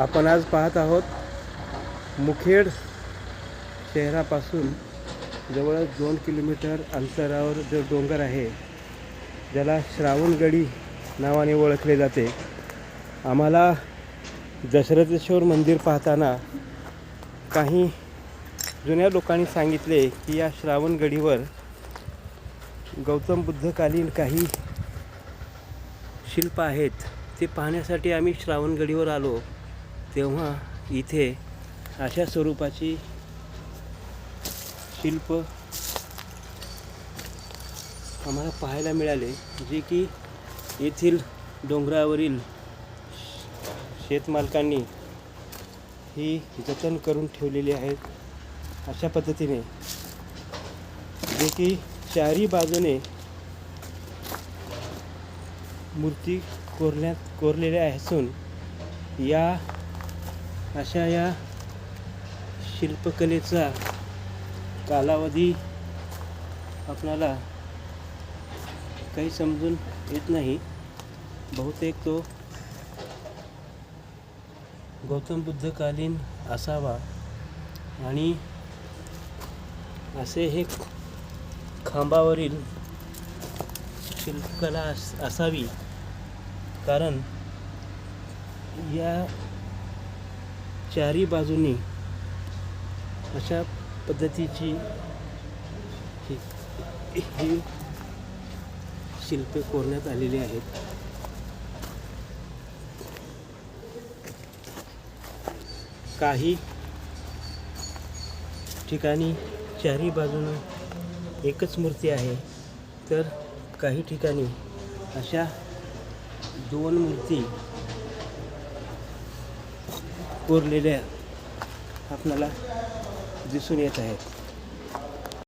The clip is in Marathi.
आपण आज पाहत आहोत मुखेड शहरापासून जवळच दोन किलोमीटर अंतरावर जो डोंगर आहे ज्याला श्रावणगडी नावाने ओळखले जाते. आम्हाला दशरथेश्वर मंदिर पाहताना काही जुन्या लोकांनी सांगितले की या श्रावणगडीवर गौतम बुद्धकालीन काही शिल्प आहेत. ते पाहण्यासाठी आम्ही श्रावणगडीवर आलो. तेव्हा इथे अशा स्वरूपाची शिल्प आम्हाला पाहायला मिळाले जे की येथील डोंगरावरील शेतमालकांनी ही जतन करून ठेवलेली आहेत अशा पद्धतीने जे की चारी बाजूने मूर्ती कोरण्यात कोरलेल्या असून या अशा या शिल्पकलेचा कालावधी आपणाला काही समजून येत नाही. बहुतेक तो गौतम बुद्धकालीन असावा आणि असे हे खांबावरील शिल्पकला अस असावी. कारण या चारी बाजूनी अशा पद्धतीची ही ही शिल्पे कोरण्यात आलेली आहेत. काही ठिकाणी चारी बाजूनं एकच मूर्ती आहे. तर काही ठिकाणी अशा दोन मूर्ती कोरलेल्या आपल्याला दिसून येत आहेत.